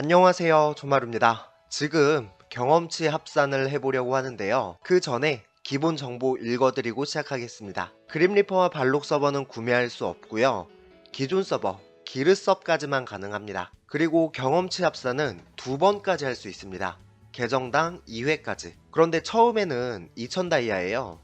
안녕하세요 조마루입니다. 지금 경험치 합산을 해보려고 하는데요. 그 전에 기본 정보 읽어드리고 시작하겠습니다. 그림리퍼와 발록 서버는 구매할 수 없고요. 기존 서버 기르섭까지만 가능합니다. 그리고 경험치 합산은 두 번까지 할 수 있습니다. 계정당 2회까지. 그런데 처음에는 2000 다이아예요.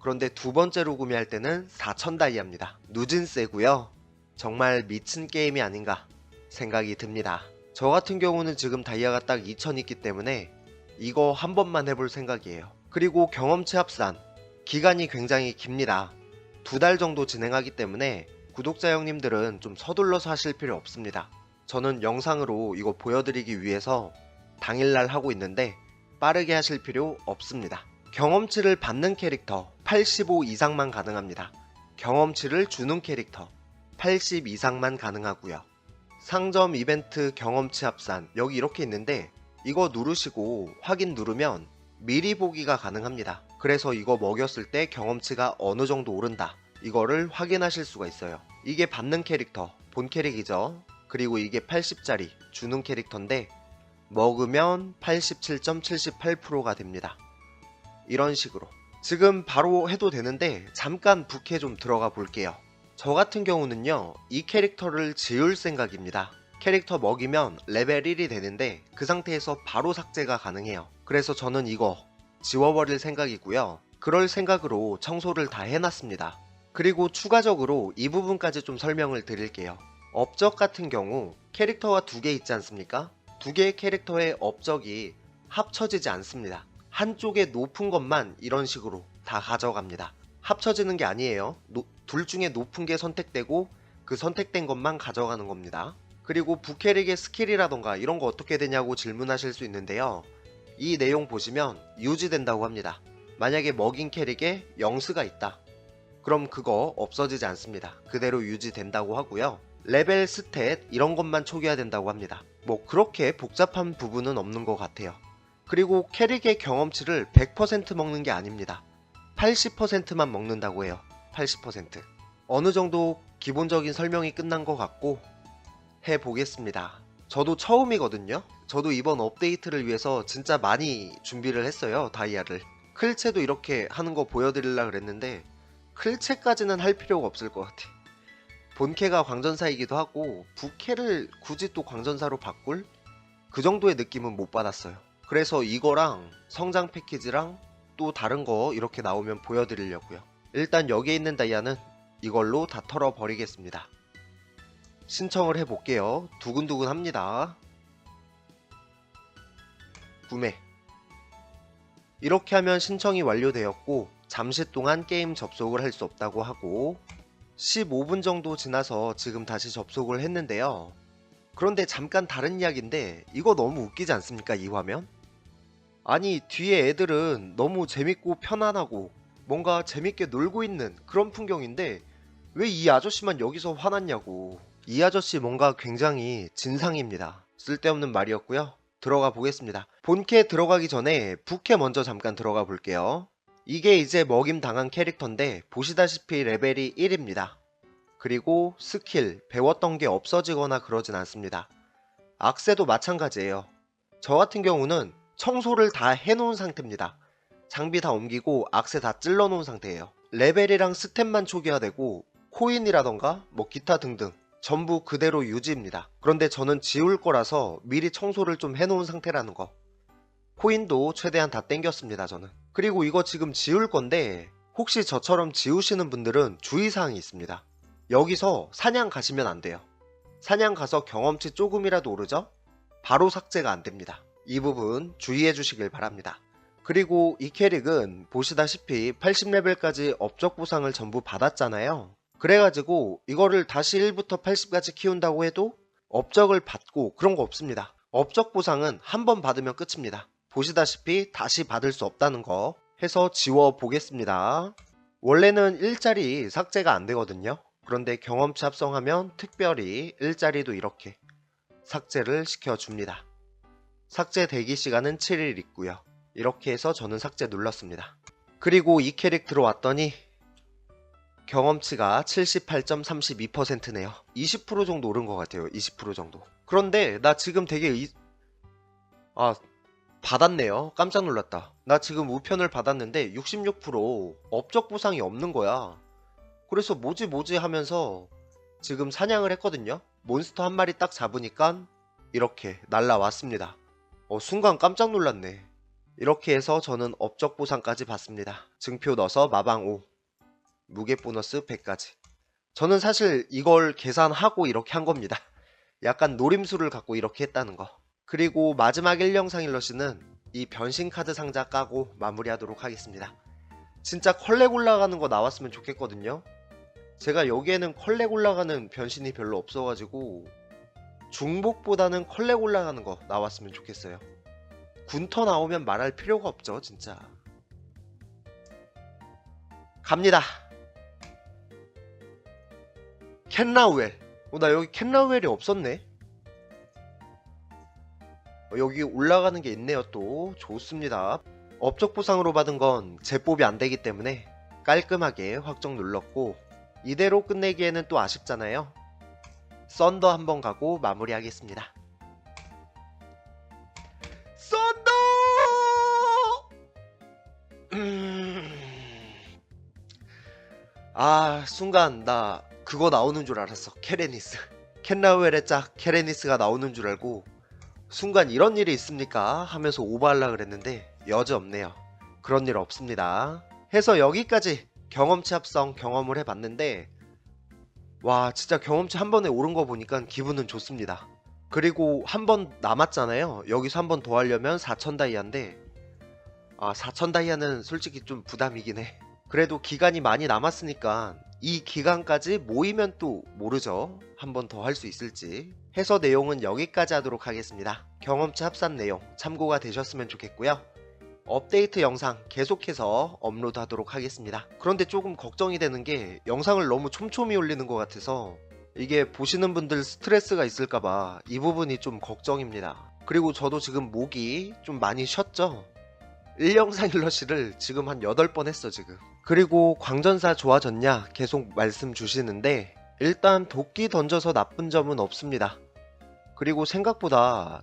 그런데 두 번째로 구매할 때는 4000 다이아입니다. 누진세고요. 정말 미친 게임이 아닌가 생각이 듭니다. 저 같은 경우는 지금 다이아가 딱 2000 있기 때문에 이거 한 번만 해볼 생각이에요. 그리고 경험치 합산 기간이 굉장히 깁니다. 두 달 정도 진행하기 때문에 구독자 형님들은 좀 서둘러서 하실 필요 없습니다. 저는 영상으로 이거 보여드리기 위해서 당일날 하고 있는데 빠르게 하실 필요 없습니다. 경험치를 받는 캐릭터 85 이상만 가능합니다. 경험치를 주는 캐릭터 80 이상만 가능하고요. 상점 이벤트 경험치 합산 여기 이렇게 있는데 이거 누르시고 확인 누르면 미리 보기가 가능합니다. 그래서 이거 먹였을 때 경험치가 어느 정도 오른다. 이거를 확인하실 수가 있어요. 이게 받는 캐릭터, 본 캐릭이죠. 그리고 이게 80짜리 주는 캐릭터인데 먹으면 87.78%가 됩니다. 이런 식으로. 지금 바로 해도 되는데 잠깐 북해 좀 들어가 볼게요. 저 같은 경우는요, 이 캐릭터를 지울 생각입니다. 캐릭터 먹이면 레벨 1이 되는데 그 상태에서 바로 삭제가 가능해요. 그래서 저는 이거 지워버릴 생각이고요. 그럴 생각으로 청소를 다 해놨습니다. 그리고 추가적으로 이 부분까지 좀 설명을 드릴게요. 업적 같은 경우 캐릭터가 두 개 있지 않습니까? 두 개의 캐릭터의 업적이 합쳐지지 않습니다. 한쪽에 높은 것만 이런 식으로 다 가져갑니다. 합쳐지는 게 아니에요. 노- 둘 중에 높은 게 선택되고 그 선택된 것만 가져가는 겁니다. 그리고 부캐릭의 스킬이라던가 이런 거 어떻게 되냐고 질문하실 수 있는데요. 이 내용 보시면 유지된다고 합니다. 만약에 먹인 캐릭에 영스가 있다. 그럼 그거 없어지지 않습니다. 그대로 유지된다고 하고요. 레벨 스탯 이런 것만 초기화 된다고 합니다. 뭐 그렇게 복잡한 부분은 없는 것 같아요. 그리고 캐릭의 경험치를 100% 먹는 게 아닙니다. 80%만 먹는다고 해요. 80%. 어느 정도 기본적인 설명이 끝난 것 같고 해보겠습니다. 저도 처음이거든요. 저도 이번 업데이트를 위해서 진짜 많이 준비를 했어요. 다이아를. 클체도 이렇게 하는 거 보여드리려 그랬는데 클체까지는 할 필요가 없을 것 같아. 본캐가 광전사이기도 하고 부캐를 굳이 또 광전사로 바꿀 그 정도의 느낌은 못 받았어요. 그래서 이거랑 성장 패키지랑 또 다른 거 이렇게 나오면 보여드리려고요. 일단 여기에 있는 다이아는 이걸로 다 털어버리겠습니다. 신청을 해볼게요. 두근두근 합니다. 구매. 이렇게 하면 신청이 완료되었고 잠시 동안 게임 접속을 할 수 없다고 하고 15분 정도 지나서 지금 다시 접속을 했는데요. 그런데 잠깐 다른 이야기인데 이거 너무 웃기지 않습니까 이 화면? 아니 뒤에 애들은 너무 재밌고 편안하고 뭔가 재밌게 놀고 있는 그런 풍경인데 왜 이 아저씨만 여기서 화났냐고. 이 아저씨 뭔가 굉장히 진상입니다. 쓸데없는 말이었고요. 들어가 보겠습니다. 본캐 들어가기 전에 부캐 먼저 잠깐 들어가 볼게요. 이게 이제 먹임 당한 캐릭터인데 보시다시피 레벨이 1입니다. 그리고 스킬 배웠던 게 없어지거나 그러진 않습니다. 악세도 마찬가지예요. 저 같은 경우는 청소를 다 해놓은 상태입니다. 장비 다 옮기고 악세 다 찔러 놓은 상태예요. 레벨이랑 스탯만 초기화되고 코인이라던가 뭐 기타 등등 전부 그대로 유지입니다. 그런데 저는 지울 거라서 미리 청소를 좀 해놓은 상태라는 거. 코인도 최대한 다 땡겼습니다 저는. 그리고 이거 지금 지울 건데 혹시 저처럼 지우시는 분들은 주의사항이 있습니다. 여기서 사냥 가시면 안 돼요. 사냥 가서 경험치 조금이라도 오르죠? 바로 삭제가 안 됩니다. 이 부분 주의해 주시길 바랍니다. 그리고 이 캐릭은 보시다시피 80레벨까지 업적 보상을 전부 받았잖아요. 그래가지고 이거를 다시 1부터 80까지 키운다고 해도 업적을 받고 그런 거 없습니다. 업적 보상은 한 번 받으면 끝입니다. 보시다시피 다시 받을 수 없다는 거 해서 지워 보겠습니다. 원래는 일자리 삭제가 안 되거든요. 그런데 경험치 합성하면 특별히 일자리도 이렇게 삭제를 시켜줍니다. 삭제 대기 시간은 7일 있고요. 이렇게 해서 저는 삭제 눌렀습니다. 그리고 이 캐릭 들어왔더니 경험치가 78.32%네요. 20% 정도 오른 것 같아요. 20% 정도. 그런데 나 지금 되게 의... 아 받았네요. 깜짝 놀랐다. 나 지금 우편을 받았는데 66% 업적 보상이 없는 거야. 그래서 뭐지 뭐지 하면서 지금 사냥을 했거든요. 몬스터 한 마리 딱 잡으니까 이렇게 날라왔습니다. 어, 순간 깜짝 놀랐네. 이렇게 해서 저는 업적 보상까지 받습니다. 증표 넣어서 마방 5. 무게 보너스 100까지. 저는 사실 이걸 계산하고 이렇게 한 겁니다. 약간 노림수를 갖고 이렇게 했다는 거. 그리고 마지막 1영상 일러시는 이 변신 카드 상자 까고 마무리하도록 하겠습니다. 진짜 컬렉 올라가는 거 나왔으면 좋겠거든요. 제가 여기에는 컬렉 올라가는 변신이 별로 없어가지고 중복보다는 컬렉 올라가는 거 나왔으면 좋겠어요. 군터 나오면 말할 필요가 없죠, 진짜. 갑니다. 캔라우엘. 어, 나 여기 캔라우엘이 없었네. 어, 여기 올라가는 게 있네요, 또. 좋습니다. 업적 보상으로 받은 건 재법이 안 되기 때문에 깔끔하게 확정 눌렀고, 이대로 끝내기에는 또 아쉽잖아요. 썬더 한번 가고 마무리하겠습니다. 썬더! 음... 아, 순간 나 그거 나오는 줄 알았어. 케레니스. 켄라우엘의 짝 케레니스가 나오는 줄 알고 순간 이런 일이 있습니까? 하면서 오버하려 그랬는데 여지 없네요. 그런 일 없습니다. 해서 여기까지 경험치 합성 경험을 해봤는데 와 진짜 경험치 한 번에 오른 거 보니까 기분은 좋습니다. 그리고 한 번 남았잖아요. 여기서 한 번 더 하려면 4천 다이아인데 아 4천 다이아는 솔직히 좀 부담이긴 해. 그래도 기간이 많이 남았으니까 이 기간까지 모이면 또 모르죠. 한 번 더 할 수 있을지. 해서 내용은 여기까지 하도록 하겠습니다. 경험치 합산 내용 참고가 되셨으면 좋겠고요. 업데이트 영상 계속해서 업로드 하도록 하겠습니다. 그런데 조금 걱정이 되는 게 영상을 너무 촘촘히 올리는 것 같아서 이게 보시는 분들 스트레스가 있을까봐 이 부분이 좀 걱정입니다. 그리고 저도 지금 목이 좀 많이 쉬었죠? 1영상 일러시를 지금 한 8번 했어 지금. 그리고 광전사 좋아졌냐 계속 말씀 주시는데 일단 도끼 던져서 나쁜 점은 없습니다. 그리고 생각보다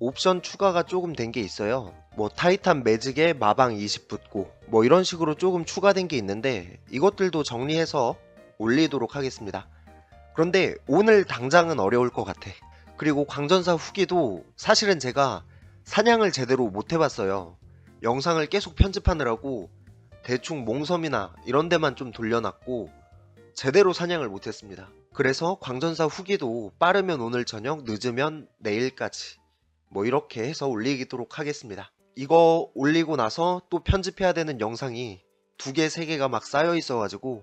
옵션 추가가 조금 된 게 있어요. 뭐 타이탄 매직에 마방 20 붙고 뭐 이런 식으로 조금 추가된 게 있는데 이것들도 정리해서 올리도록 하겠습니다. 그런데 오늘 당장은 어려울 것 같아. 그리고 광전사 후기도 사실은 제가 사냥을 제대로 못 해봤어요. 영상을 계속 편집하느라고 대충 몽섬이나 이런 데만 좀 돌려놨고 제대로 사냥을 못했습니다. 그래서 광전사 후기도 빠르면 오늘 저녁 늦으면 내일까지 뭐 이렇게 해서 올리도록 하겠습니다. 이거 올리고 나서 또 편집해야 되는 영상이 두 개, 세 개가 막 쌓여 있어가지고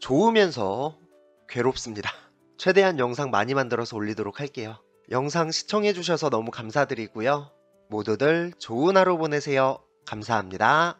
좋으면서 괴롭습니다. 최대한 영상 많이 만들어서 올리도록 할게요. 영상 시청해주셔서 너무 감사드리고요. 모두들 좋은 하루 보내세요. 감사합니다.